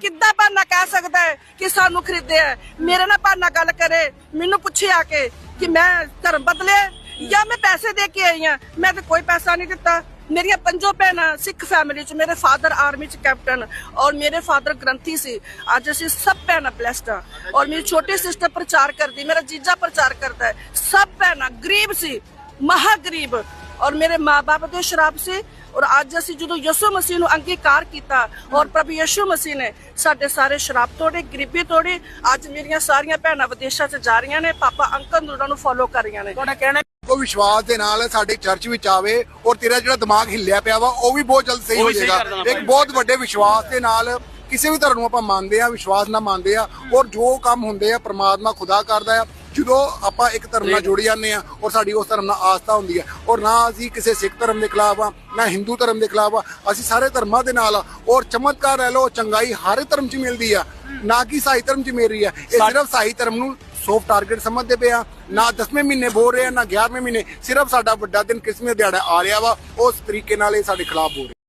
ਕਿੱਦਾਂ ਬਹਾਨਾ ਕਹਿ ਸਕਦਾ ਹੈ ਕਿ ਸਾਨੂੰ ਖਰੀਦਿਆ ਹੈ? ਮੇਰੇ ਨਾਲ ਬਹਾਨਾ ਗੱਲ ਕਰੇ, ਮੈਨੂੰ ਪੁੱਛੇ ਆ ਕੇ ਕਿ ਮੈਂ ਧਰਮ ਬਦਲਿਆ ਜਾਂ ਮੈਂ ਪੈਸੇ ਦੇ ਕੇ ਆਈ ਹਾਂ? ਮੈਂ ਤਾਂ ਕੋਈ ਪੈਸਾ ਨਹੀਂ ਦਿੱਤਾ। ਮੇਰੀਆਂ ਪੰਜੋ ਭੈਣਾਂ ਸਿੱਖ ਫੈਮਿਲੀ ਚ, ਮੇਰੇ ਫਾਦਰ ਆਰਮੀ ਚ ਕੈਪਟਨ ਔਰ ਮੇਰੇ ਫਾਦਰ ਗ੍ਰੰਥੀ ਸੀ। ਅੱਜ ਅਸੀਂ ਸਭ ਭੈਣਾਂ ਬਲੈਸਡ ਆ ਔਰ ਮੇਰੀ ਛੋਟੀ ਸਿਸਟਰ ਪ੍ਰਚਾਰ ਕਰਦੀ, ਮੇਰਾ ਜੀਜਾ ਪ੍ਰਚਾਰ ਕਰਦਾ ਹੈ। ਸਭ ਭੈਣਾਂ ਗਰੀਬ ਸੀ ਮਹਾ ਗਰੀਬ ਔਰ ਮੇਰੇ ਮਾਪੇ ਦੇ ਸ਼ਰਾਬ ਸੀ ਔਰ ਅੱਜ ਅਸੀਂ ਜਦੋਂ ਯਿਸੂ ਮਸੀਹ ਨੂੰ ਅੰਗੀਕਾਰ ਕੀਤਾ ਔਰ ਪ੍ਰਭੂ ਯਿਸੂ ਮਸੀਹ ਨੇ ਸਾਡੇ ਸਾਰੇ ਸ਼ਰਾਬ ਤੋੜੇ ਗਰੀਬੀ ਤੋੜੀ ਅੱਜ ਮੇਰੀਆਂ ਸਾਰੀਆਂ ਭੈਣਾਂ ਵਿਦੇਸ਼ਾਂ 'ਚ ਜਾ ਰਹੀਆਂ ਨੇ ਪਾਪਾ ਅੰਕਲ ਨੂਰਾਂ ਨੂੰ ਫੋਲੋ ਕਰ ਰਹੀਆਂ ਨੇ। ਤੁਹਾਡਾ ਕਹਿਣਾ ਉਹ ਵਿਸ਼ਵਾਸ ਦੇ ਨਾਲ ਸਾਡੇ ਚਰਚ ਵਿੱਚ ਆਵੇ ਔਰ ਤੇਰਾ ਜਿਹੜਾ ਦਿਮਾਗ ਹਿੱਲਿਆ ਪਿਆ ਵਾ ਉਹ ਵੀ ਬਹੁਤ ਜਲਦ ਸਹੀ ਹੋ ਜਾਏਗਾ। ਇੱਕ ਬਹੁਤ ਵੱਡੇ ਵਿਸ਼ਵਾਸ ਦੇ ਨਾਲ ਕਿਸੇ ਵੀ ਧਰਮ ਨੂੰ ਆਪਾਂ ਮੰਨਦੇ ਆ ਵਿਸ਼ਵਾਸ ਨਾਲ ਮੰਨਦੇ ਆ ਔਰ ਜੋ ਕੰਮ ਹੁੰਦੇ ਆ ਪ੍ਰਮਾਤਮਾ ਖੁਦਾ ਕਰਦਾ ਆ ਜਦੋਂ ਆਪਾਂ ਇੱਕ ਧਰਮ ਨਾਲ ਜੁੜ ਜਾਂਦੇ ਆ ਔਰ ਸਾਡੀ ਉਸ ਧਰਮ ਨਾਲ ਆਸਥਾ ਹੁੰਦੀ ਹੈ ਔਰ ਨਾ ਅਸੀਂ ਕਿਸੇ ਸਿੱਖ ਧਰਮ ਦੇ ਖਿਲਾਫ ਆ ਨਾ ਹਿੰਦੂ ਧਰਮ ਦੇ ਖਿਲਾਫ ਆ ਅਸੀਂ ਸਾਰੇ ਧਰਮਾਂ ਦੇ ਨਾਲ ਆ ਔਰ ਚਮਤਕਾਰ ਰਹਿ ਲੋ ਚੰਗਾਈ ਹਰ ਧਰਮ 'ਚ ਮਿਲਦੀ ਆ ਨਾ ਕਿ ਸਾਈ ਧਰਮ 'ਚ ਮਿਲ ਰਹੀ ਆ। ਇਹ ਸਿਰਫ ਸਾਈ ਧਰਮ ਨੂੰ ਸੌਫਟ ਟਾਰਗੇਟ ਸਮਝਦੇ ਪਏ ਆ ਨਾ 10ਵੇਂ ਮਹੀਨੇ ਬੋਲ ਰਹੇ ਆ ਨਾ 11ਵੇਂ ਮਹੀਨੇ ਸਿਰਫ ਸਾਡਾ ਵੱਡਾ ਦਿਨ ਕਿਸਮਤ ਦਿਹਾੜਾ ਆ ਰਿਹਾ ਵਾ ਉਸ ਤਰੀਕੇ ਨਾਲ ਇਹ ਸਾਡੇ ਖਿਲਾਫ ਬੋਲ ਰਹੇ